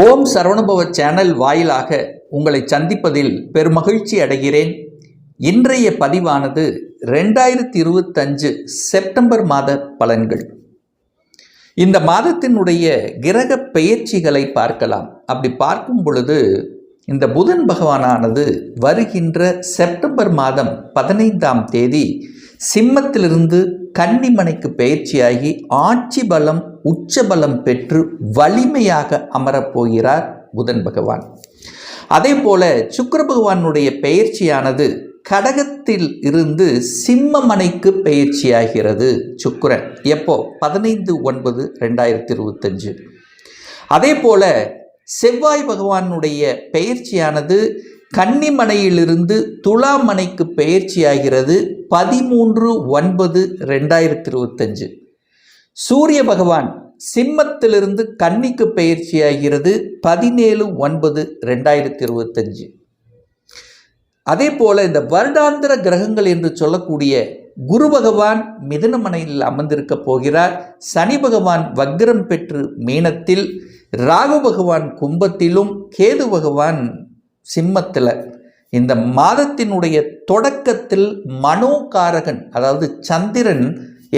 ஓம் சரவணுபவ channel வாயிலாக உங்களை சந்திப்பதில் பெருமகிழ்ச்சி அடைகிறேன். இன்றைய பதிவானது ரெண்டாயிரத்தி இருபத்தஞ்சு செப்டம்பர் மாத பலன்கள். இந்த மாதத்தினுடைய கிரக பெயர்ச்சிகளை பார்க்கலாம். அப்படி பார்க்கும் பொழுது இந்த புதன் பகவானானது வருகின்ற செப்டம்பர் மாதம் பதினைந்தாம் தேதி சிம்மத்திலிருந்து கன்னிமனைக்கு பயிற்சியாகி ஆட்சி பலம் உச்ச பலம் பெற்று வலிமையாக அமரப்போகிறார் புதன் பகவான். அதே போல சுக்கர பகவானுடைய பெயர்ச்சியானது கடகத்தில் இருந்து சிம்மமனைக்கு பயிற்சியாகிறது சுக்கரன். எப்போ? பதினைந்து ஒன்பது ரெண்டாயிரத்தி இருபத்தஞ்சு அதே போல செவ்வாய் பகவானுடைய பெயர்ச்சியானது கன்னிமனையிலிருந்து துலாமனைக்கு பெயர்ச்சியாகிறது பதிமூன்று ஒன்பது ரெண்டாயிரத்தி இருபத்தஞ்சு சூரிய பகவான் சிம்மத்திலிருந்து கன்னிக்கு பெயர்ச்சியாகிறது பதினேழு ஒன்பது ரெண்டாயிரத்தி இருபத்தஞ்சு அதே போல இந்த வருடாந்திர கிரகங்கள் என்று சொல்லக்கூடிய குரு பகவான் மிதுனமனையில் அமர்ந்திருக்க போகிறார். சனி பகவான் வக்ரம் பெற்று மீனத்தில் ராகு பகவான் கும்பத்திலும் கேது பகவான் சிம்மத்தில் இந்த மாதத்தினுடைய தொடக்கத்தில் மனோகாரகன் அதாவது சந்திரன்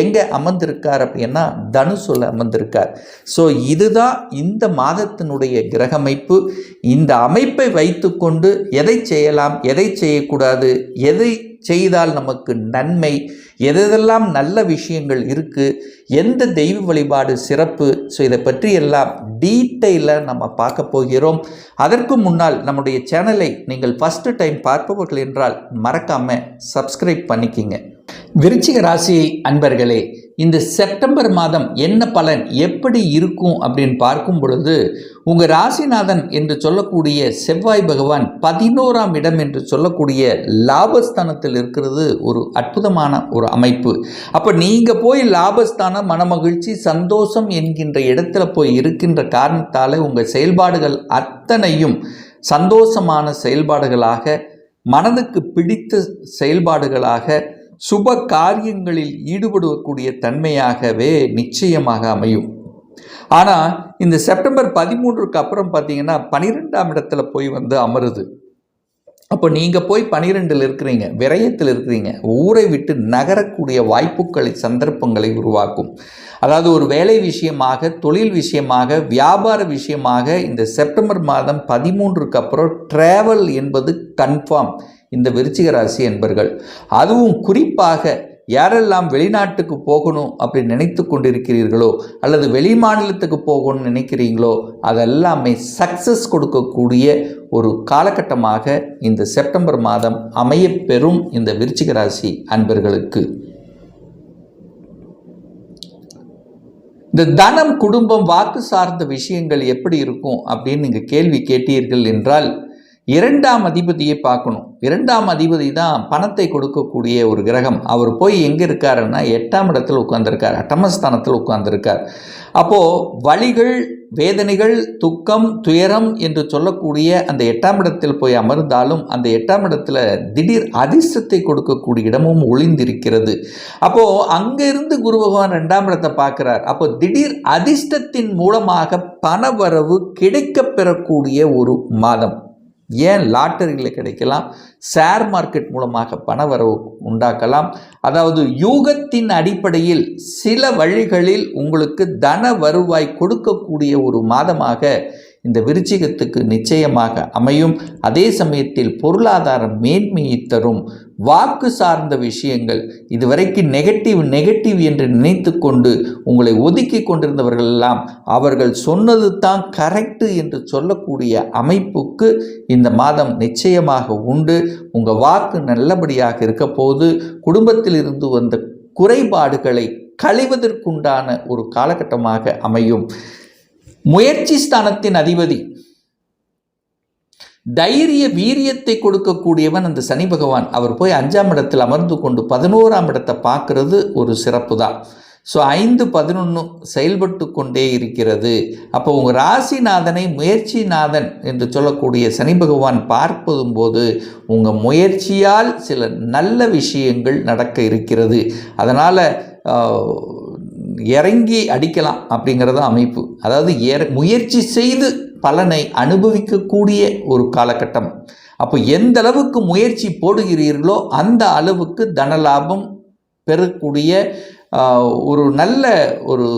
எங்கே அமர்ந்திருக்கார் அப்படின்னா தனுசுல அமர்ந்திருக்கார். ஸோ இதுதான் இந்த மாதத்தினுடைய கிரகமைப்பு. இந்த அமைப்பை வைத்துக்கொண்டு எதை செய்யலாம் எதை செய்யக்கூடாது எதை செய்தால் நமக்கு நன்மை எதெல்லாம் நல்ல விஷயங்கள் இருக்குது எந்த தெய்வ வழிபாடு சிறப்பு ஸோ இதை பற்றி எல்லாம் டீட்டெயிலாக நம்ம பார்க்க போகிறோம். அதற்கு முன்னால் நம்முடைய சேனலை நீங்கள் ஃபஸ்ட்டு டைம் பார்ப்பவர்கள் என்றால் மறக்காமல் சப்ஸ்கிரைப் பண்ணிக்கிங்க. விருச்சிக ராசி அன்பர்களே இந்த செப்டம்பர் மாதம் என்ன பலன் எப்படி இருக்கும் அப்படின்னு பார்க்கும் பொழுது உங்கள் ராசிநாதன் என்று சொல்லக்கூடிய செவ்வாய் பகவான் பதினோராம் இடம் என்று சொல்லக்கூடிய லாபஸ்தானத்தில் இருக்கிறது ஒரு அற்புதமான ஒரு அமைப்பு. அப்போ நீங்கள் போய் லாபஸ்தானம் மனமகிழ்ச்சி சந்தோஷம் என்கின்ற இடத்துல போய் இருக்கின்ற காரணத்தால் உங்கள் செயல்பாடுகள் அத்தனையும் சந்தோஷமான செயல்பாடுகளாக மனதுக்கு பிடித்த செயல்பாடுகளாக சுப காரியங்களில் ஈடுபடக்கூடிய தன்மையாகவே நிச்சயமாக அமையும். ஆனால் இந்த செப்டம்பர் பதிமூன்றுக்கு அப்புறம் பார்த்தீங்கன்னா பனிரெண்டாம் இடத்துல போய் வந்து அமருது. அப்போ நீங்கள் போய் பனிரெண்டில் இருக்கிறீங்க விரயத்தில் இருக்கிறீங்க ஊரை விட்டு நகரக்கூடிய வாய்ப்புகளை சந்தர்ப்பங்களை உருவாக்கும். அதாவது ஒரு வேலை விஷயமாக தொழில் விஷயமாக வியாபார விஷயமாக இந்த செப்டம்பர் மாதம் பதிமூன்றுக்கு அப்புறம் ட்ராவல் என்பது கன்ஃபார்ம் இந்த விருச்சிக ராசி என்பர்கள். அதுவும் குறிப்பாக யாரெல்லாம் வெளிநாட்டுக்கு போகணும் அப்படி நினைத்து கொண்டிருக்கிறீர்களோ அல்லது வெளி மாநிலத்துக்கு போகணும்னு நினைக்கிறீங்களோ அதெல்லாமே சக்ஸஸ் கொடுக்கக்கூடிய ஒரு காலகட்டமாக இந்த செப்டம்பர் மாதம் அமையப்பெறும் இந்த விருச்சிக ராசி அன்பர்களுக்கு. இந்த தனம் குடும்பம் வாக்கு சார்ந்த விஷயங்கள் எப்படி இருக்கும் அப்படின்னு நீங்கள் கேள்வி கேட்டீர்கள் என்றால் இரண்டாம் அதிபதியை பார்க்கணும். இரண்டாம் அதிபதி தான் பணத்தை கொடுக்கக்கூடிய ஒரு கிரகம். அவர் போய் எங்கே இருக்காருன்னா எட்டாம் இடத்தில் உட்கார்ந்துருக்கார். அட்டமஸ்தானத்தில் உட்கார்ந்துருக்கார். அப்போது வழிகள் வேதனைகள் துக்கம் துயரம் என்று சொல்லக்கூடிய அந்த எட்டாம் இடத்தில் போய் அமர்ந்தாலும் அந்த எட்டாம் இடத்துல திடீர் அதிர்ஷ்டத்தை கொடுக்கக்கூடிய இடமும் ஒளிந்திருக்கிறது. அப்போது அங்கிருந்து குரு பகவான் ரெண்டாம் இடத்தை பார்க்குறார். அப்போ திடீர் அதிர்ஷ்டத்தின் மூலமாக பணவரவு கிடைக்கப் பெறக்கூடிய ஒரு மாதம். ஏன் லாட்டரியில் கிடைக்கலாம்? ஷேர் மார்க்கெட் மூலமாக பணவரவு உண்டாக்கலாம். அதாவது யூகத்தின் அடிப்படையில் சில வழிகளில் உங்களுக்கு தன வருவாய் கொடுக்கக்கூடிய ஒரு மாதமாக இந்த விருச்சிகத்துக்கு நிச்சயமாக அமையும். அதே சமயத்தில் பொருளாதார மேன்மையை தரும். வாக்கு சார்ந்த விஷயங்கள் இதுவரைக்கும் நெகட்டிவ் நெகட்டிவ் என்று நினைத்து கொண்டு உங்களை ஒதுக்கி கொண்டிருந்தவர்கள் எல்லாம் அவர்கள் சொன்னது தான் கரெக்டு என்று சொல்லக்கூடிய அமைப்புக்கு இந்த மாதம் நிச்சயமாக உண்டு. உங்கள் வாக்கு நல்லபடியாக இருக்க போது குடும்பத்தில் இருந்து வந்த குறைபாடுகளை களைவதற்குண்டான ஒரு காலகட்டமாக அமையும். முயற்சி ஸ்தானத்தின் அதிபதி. தைரிய வீரியத்தை கொடுக்கக்கூடியவன் அந்த சனி பகவான். அவர் போய் அஞ்சாம் இடத்தில் அமர்ந்து கொண்டு பதினோராம் இடத்தை பார்க்கறது ஒரு சிறப்பு தான் ஸோ ஐந்து பதினொன்று செயல்பட்டு கொண்டே இருக்கிறது. அப்போ உங்கள் ராசிநாதனை முயற்சிநாதன் என்று சொல்லக்கூடிய சனி பகவான் பார்ப்பதும் போது உங்கள் முயற்சியால் சில நல்ல விஷயங்கள் நடக்க இருக்கிறது. அதனால் இறங்கி அடிக்கலாம் அப்படிங்கிறது அமைப்பு. அதாவது எற முயற்சி செய்து பலனை அனுபவிக்கக்கூடிய ஒரு காலகட்டம். அப்போ எந்த அளவுக்கு முயற்சி போடுகிறீர்களோ அந்த அளவுக்கு தனலாபம் பெறக்கூடிய ஒரு நல்ல ஒரு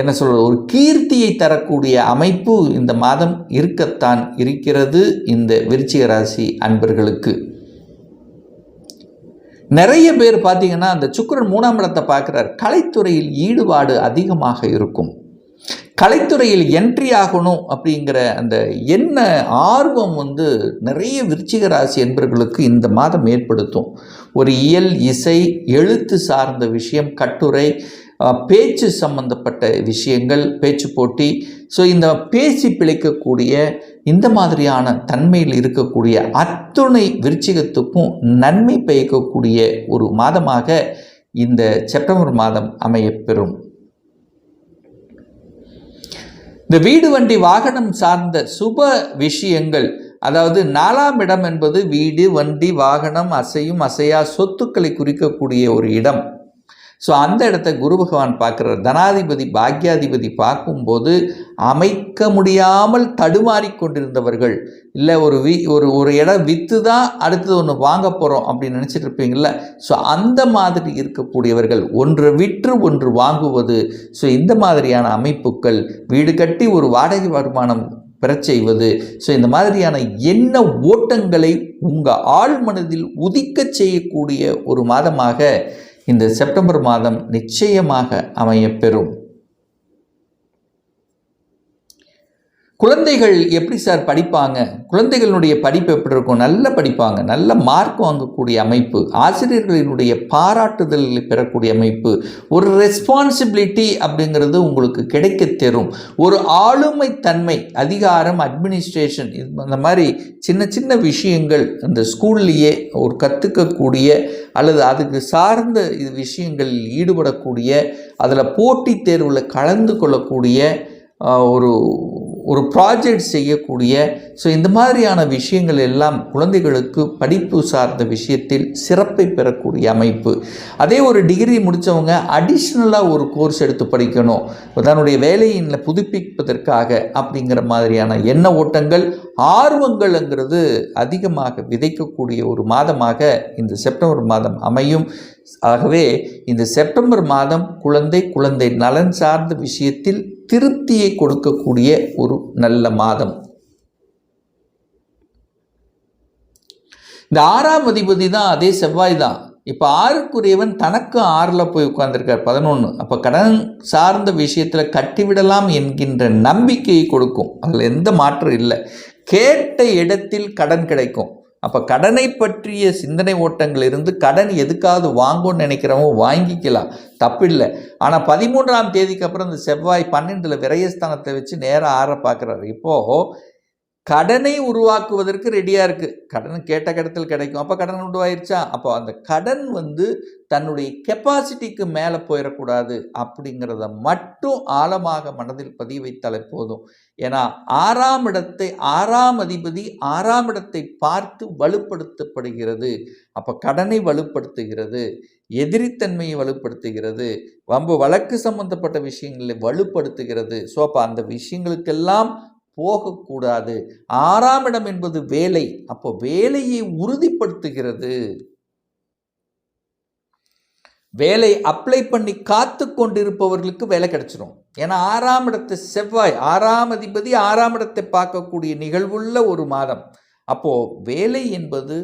என்ன சொல்ற ஒரு கீர்த்தியை தரக்கூடிய அமைப்பு இந்த மாதம் இருக்கத்தான் இருக்கிறது இந்த விருச்சிக ராசி அன்பர்களுக்கு. நிறைய பேர் பார்த்தீங்கன்னா அந்த சுக்கிரன் மூணாம் இடத்தை பார்க்குறார். கலைத்துறையில் ஈடுபாடு அதிகமாக இருக்கும். கலைத்துறையில் என்ட்ரி ஆகணும் அப்படிங்கிற அந்த என்ன ஆர்வம் வந்து நிறைய விருச்சிக ராசி என்பர்களுக்கு இந்த மாதம் ஏற்படுத்தும். ஒரு இயல் இசை எழுத்து சார்ந்த விஷயம் கட்டுரை பேச்சு சம்பந்தப்பட்ட விஷயங்கள் பேச்சு போட்டி. ஸோ இந்த பேசி பிழைக்கக்கூடிய இந்த மாதிரியான தன்மையில் இருக்கக்கூடிய அத்துணை விருச்சிகத்துக்கும் நன்மை பயக்கக்கூடிய ஒரு மாதமாக இந்த செப்டம்பர் மாதம் அமையப்பெறும் இந்த வீடு வண்டி வாகனம் சார்ந்த சுப விஷயங்கள் அதாவது நாலாம் இடம் என்பது வீடு வண்டி வாகனம் அசையும் அசையா சொத்துக்களை குறிக்கக்கூடிய ஒரு இடம். ஸோ அந்த இடத்த குரு பகவான் பார்க்குறார். தனாதிபதி பாக்யாதிபதி பார்க்கும்போது அமைக்க முடியாமல் தடுமாறி கொண்டிருந்தவர்கள். இல்லை ஒரு வி ஒரு ஒரு இடம் விற்று தான் அடுத்தது ஒன்று வாங்க போகிறோம் அப்படின்னு நினச்சிட்டு இருப்பீங்கள ஸோ அந்த மாதிரி இருக்கக்கூடியவர்கள் ஒன்று விற்று ஒன்று வாங்குவது. ஸோ இந்த மாதிரியான அமைப்புகள் வீடு கட்டி ஒரு வாடகை வருமானம் பெறச் செய்வது. ஸோ இந்த மாதிரியான என்ன ஓட்டங்களை உங்கள் ஆழ் மனதில் உதிக்கச் செய்யக்கூடிய ஒரு மாதமாக இந்த செப்டம்பர் மாதம் நிச்சயமாக அமையப்பெறும். குழந்தைகள் எப்படி சார் படிப்பாங்க? குழந்தைகளுடைய படிப்பு எப்படி இருக்கும்? நல்ல படிப்பாங்க. நல்ல மார்க் வாங்கக்கூடிய அமைப்பு. ஆசிரியர்களினுடைய பாராட்டுதல் பெறக்கூடிய அமைப்பு. ஒரு ரெஸ்பான்சிபிலிட்டி அப்படிங்கிறது உங்களுக்கு கிடைக்க தரும். ஒரு ஆளுமை தன்மை அதிகாரம் அட்மினிஸ்ட்ரேஷன் இந்த மாதிரி சின்ன சின்ன விஷயங்கள் இந்த ஸ்கூல்லையே ஒரு கற்றுக்கக்கூடிய அல்லது அதுக்கு சார்ந்த இது விஷயங்களில் ஈடுபடக்கூடிய அதில் போட்டித் தேர்வில் கலந்து கொள்ளக்கூடிய ஒரு ஒரு ப்ராஜெக்ட் செய்யக்கூடிய ஸோ இந்த மாதிரியான விஷயங்கள் எல்லாம் குழந்தைகளுக்கு படிப்பு சார்ந்த விஷயத்தில் சிறப்பை பெறக்கூடிய அமைப்பு. அதே ஒரு டிகிரி முடித்தவங்க அடிஷ்னலாக ஒரு கோர்ஸ் எடுத்து படிக்கணும். தன்னுடைய வேலையின்ல புதுப்பிப்பதற்காக அப்படிங்கிற மாதிரியான எண்ண ஓட்டங்கள் ஆர்வங்கள்ங்கிறது அதிகமாக விதைக்கக்கூடிய ஒரு மாதமாக இந்த செப்டம்பர் மாதம் அமையும். ஆகவே இந்த செப்டம்பர் மாதம் குழந்தை குழந்தை நலன் சார்ந்த விஷயத்தில் திருப்தியை கொடுக்கக்கூடிய ஒரு நல்ல மாதம். இந்த ஆறாம் அதிபதி தான் அதே செவ்வாய் தான். இப்போ ஆறுக்குரியவன் தனக்கு ஆறில் போய் உட்கார்ந்துருக்கார் பதினொன்று அப்போ கடன் சார்ந்த விஷயத்தில் கட்டிவிடலாம் என்கின்ற நம்பிக்கையை கொடுக்கும். அதில் எந்த மாற்றம் இல்லை. கேட்ட இடத்தில் கடன் கிடைக்கும். அப்போ கடனை பற்றிய சிந்தனை ஓட்டங்கள் இருந்து கடன் எதுக்காவது வாங்கும்னு நினைக்கிறவங்க வாங்கிக்கலாம். தப்பில்லை. ஆனால் பதிமூன்றாம் தேதிக்கு அப்புறம் இந்த செவ்வாய் பன்னெண்டில் விரயஸ்தானத்தை வச்சு நேராக ஆற பார்க்குறாரு இப்போது கடனை உருவாக்குவதற்கு ரெடியாக இருக்குது கடன் கேட்ட கடத்தில் கிடைக்கும். அப்போ கடன் உருவாயிருச்சா அப்போ அந்த கடன் வந்து தன்னுடைய கெப்பாசிட்டிக்கு மேலே போயிடக்கூடாது அப்படிங்கிறத மட்டும் ஆழமாக மனதில் பதிய வைத்தாலே போதும். ஏன்னா ஆறாம் இடத்தை ஆறாம் அதிபதி ஆறாம் இடத்தை பார்த்து வலுப்படுத்தப்படுகிறது. அப்போ கடனை வலுப்படுத்துகிறது. எதிரித்தன்மையை வலுப்படுத்துகிறது. வம்பு வழக்கு சம்பந்தப்பட்ட விஷயங்களை வலுப்படுத்துகிறது. ஸோ அப்போ அந்த விஷயங்களுக்கெல்லாம் போகக்கூடாது. ஆறாம் இடம் என்பது வேலை. அப்போ வேலையை உறுதிப்படுத்துகிறது. வேலை அப்ளை பண்ணி காத்து கொண்டிருப்பவர்களுக்கு வேலை கிடைச்சிடும் ஏன்னா ஆறாம் இடத்தை செவ்வாய் ஆறாம் அதிபதி ஆறாம் இடத்தை பார்க்கக்கூடிய நிகழ்வுள்ள ஒரு மாதம். அப்போது வேலை என்பது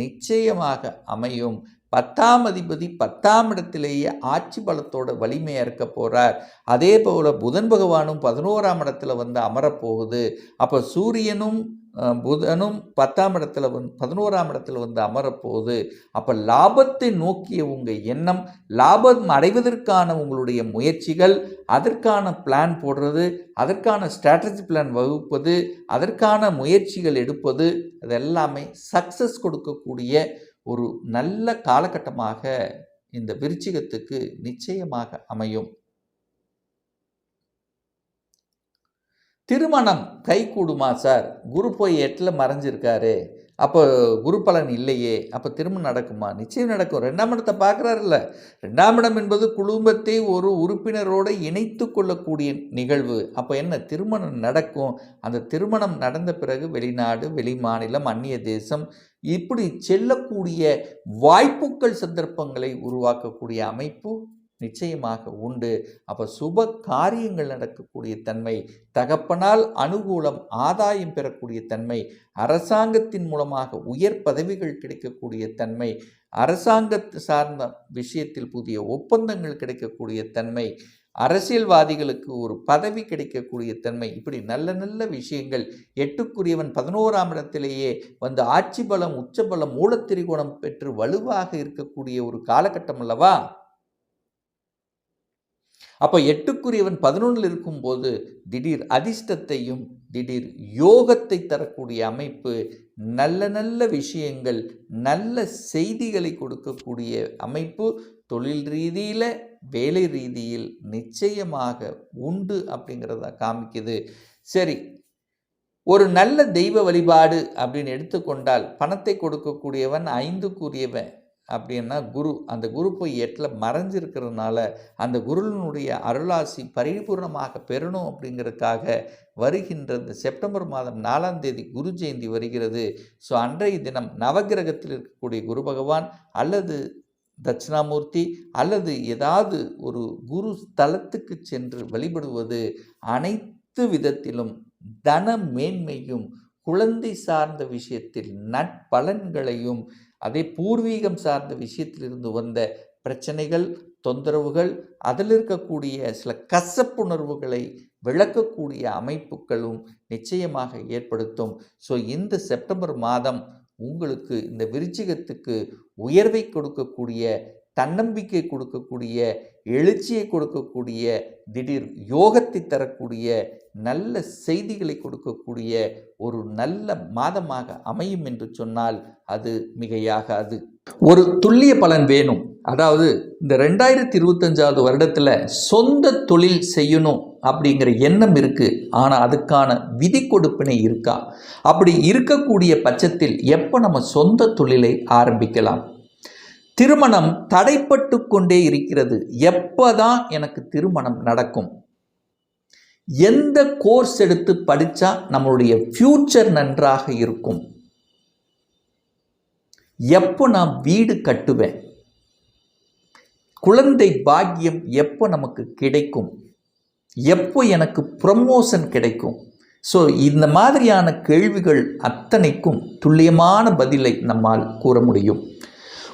நிச்சயமாக அமையும். பத்தாம் அதிபதி பத்தாம் இடத்திலேயே ஆட்சி பலத்தோட வலிமையாக இருக்க போகிறார் அதே போல் புதன் பகவானும் பதினோராம் இடத்துல வந்து அமரப்போகுது. அப்போ சூரியனும் புதனும் பத்தாம் இடத்துல வந்து பதினோராம் இடத்துல வந்து அமரப்போகுது. அப்போ லாபத்தை நோக்கிய உங்கள் எண்ணம் லாபம் அடைவதற்கான உங்களுடைய முயற்சிகள் அதற்கான பிளான் போடுறது அதற்கான ஸ்ட்ராட்டஜி பிளான் வகுப்பது அதற்கான முயற்சிகள் எடுப்பது அதெல்லாமே சக்ஸஸ் கொடுக்கக்கூடிய ஒரு நல்ல காலகட்டமாக இந்த விருச்சிகத்துக்கு நிச்சயமாக அமையும். திருமணம் கைகூடுமா சார்? குரு போய் எட்டில் மறைஞ்சிருக்காரு. அப்போ குரு பலன் இல்லையே அப்போ திருமணம் நடக்குமா? நிச்சயம் நடக்கும். ரெண்டாம் இடத்தை பார்க்குறாருல்ல. ரெண்டாம் இடம் என்பது குடும்பத்தை ஒரு உறுப்பினரோடு இணைத்து கொள்ளக்கூடிய நிகழ்வு. அப்போ என்ன? திருமணம் நடக்கும். அந்த திருமணம் நடந்த பிறகு வெளிநாடு வெளி மாநிலம் அந்நிய தேசம் இப்படி செல்லக்கூடிய வாய்ப்புகள் சந்தர்ப்பங்களை உருவாக்கக்கூடிய அமைப்பு நிச்சயமாக உண்டு. அப்போ சுப காரியங்கள் நடக்கக்கூடிய தன்மை தகப்பனால் அனுகூலம் ஆதாயம் பெறக்கூடிய தன்மை அரசாங்கத்தின் மூலமாக உயர் பதவிகள் கிடைக்கக்கூடிய தன்மை அரசாங்கத்து சார்ந்த விஷயத்தில் புதிய ஒப்பந்தங்கள் கிடைக்கக்கூடிய தன்மை அரசியல்வாதிகளுக்கு ஒரு பதவி கிடைக்கக்கூடிய தன்மை இப்படி நல்ல நல்ல விஷயங்கள். எட்டுக்குரியவன் பதினோராம் இடத்திலேயே வந்து ஆட்சி பலம் உச்சபலம் மூலத்திரிகோணம் பெற்று வலுவாக இருக்கக்கூடிய ஒரு காலகட்டம் அல்லவா? அப்போ எட்டுக்குரியவன் பதினொன்றில் இருக்கும்போது திடீர் அதிர்ஷ்டத்தையும் திடீர் யோகத்தை தரக்கூடிய அமைப்பு நல்ல நல்ல விஷயங்கள் நல்ல செய்திகளை கொடுக்கக்கூடிய அமைப்பு தொழில் ரீதியில் வேலை ரீதியில் நிச்சயமாக உண்டு அப்படிங்கிறத காமிக்குது. சரி ஒரு நல்ல தெய்வ வழிபாடு அப்படின்னு எடுத்துக்கொண்டால் பணத்தை கொடுக்கக்கூடியவன் ஐந்துக்குரியவன். அப்படின்னா குரு அந்த குரு போய் எட்டில் மறைஞ்சிருக்கிறதுனால அந்த குருவினுடைய அருளாசி பரிபூர்ணமாக பெறணும் அப்படிங்கிறதுக்காக வருகின்ற இந்த செப்டம்பர் மாதம் நாலாம் தேதி குரு ஜெயந்தி வருகிறது. ஸோ அன்றைய தினம் நவகிரகத்தில் இருக்கக்கூடிய குரு பகவான் அல்லது தட்சிணாமூர்த்தி அல்லது ஏதாவது ஒரு குரு ஸ்தலத்துக்கு சென்று வழிபடுவது அனைத்து விதத்திலும் தன மேன்மையும் குழந்தை சார்ந்த விஷயத்தில் நட்பலன்களையும் அதே பூர்வீகம் சார்ந்த விஷயத்திலிருந்து வந்த பிரச்சனைகள் தொந்தரவுகள் அதில் இருக்கக்கூடிய சில கசப்புணர்வுகளை விளக்கக்கூடிய அமைப்புகளும் நிச்சயமாக ஏற்படுத்தும். ஸோ இந்த செப்டம்பர் மாதம் உங்களுக்கு இந்த விருச்சிகத்துக்கு உயர்வை கொடுக்கக்கூடிய தன்னம்பிக்கை கொடுக்கக்கூடிய எழுச்சியை கொடுக்கக்கூடிய திடீர் யோகத்தை தரக்கூடிய நல்ல செய்திகளை கொடுக்கக்கூடிய ஒரு நல்ல மாதமாக அமையும் என்று சொன்னால் அது மிகையாகாது. ஒரு துல்லிய பலன் வேணும். அதாவது இந்த ரெண்டாயிரத்தி இருபத்தஞ்சாவது வருடத்தில் சொந்த தொழில் செய்யணும் அப்படிங்கிற எண்ணம் இருக்குது ஆனால் அதுக்கான விதி கொடுப்பினை இருக்கா? அப்படி இருக்கக்கூடிய பட்சத்தில் எப்போ நம்ம சொந்த தொழிலை ஆரம்பிக்கலாம்? திருமணம் தடைப்பட்டு கொண்டே இருக்கிறது. எப்போதான் எனக்கு திருமணம் நடக்கும்? எந்த கோர்ஸ் எடுத்து படித்தா நம்மளுடைய ஃப்யூச்சர் நன்றாக இருக்கும்? எப்போ நான் வீடு கட்டுவேன்? குழந்தை பாக்கியம் எப்போ நமக்கு கிடைக்கும்? எப்போ எனக்கு ப்ரமோஷன் கிடைக்கும்? ஸோ இந்த மாதிரியான கேள்விகள் அத்தனைக்கும் துல்லியமான பதிலை நம்மால் கூற முடியும்.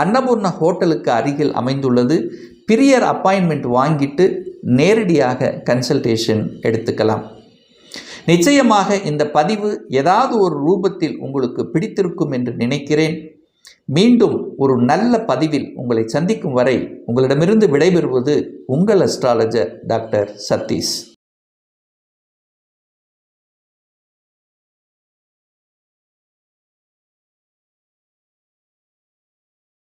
அன்னபூர்ண ஹோட்டலுக்கு அருகில் அமைந்துள்ளது. பிரியர் அப்பாயின்மெண்ட் வாங்கிட்டு நேரடியாக கன்சல்டேஷன் எடுத்துக்கலாம். நிச்சயமாக இந்த பதிவு ஏதாவது ஒரு ரூபத்தில் உங்களுக்கு பிடித்திருக்கும் என்று நினைக்கிறேன். மீண்டும் ஒரு நல்ல பதிவில் உங்களை சந்திக்கும் வரை உங்களிடமிருந்து விடைபெறுவது உங்கள் அஸ்ட்ராலஜர் டாக்டர் சதீஷ்.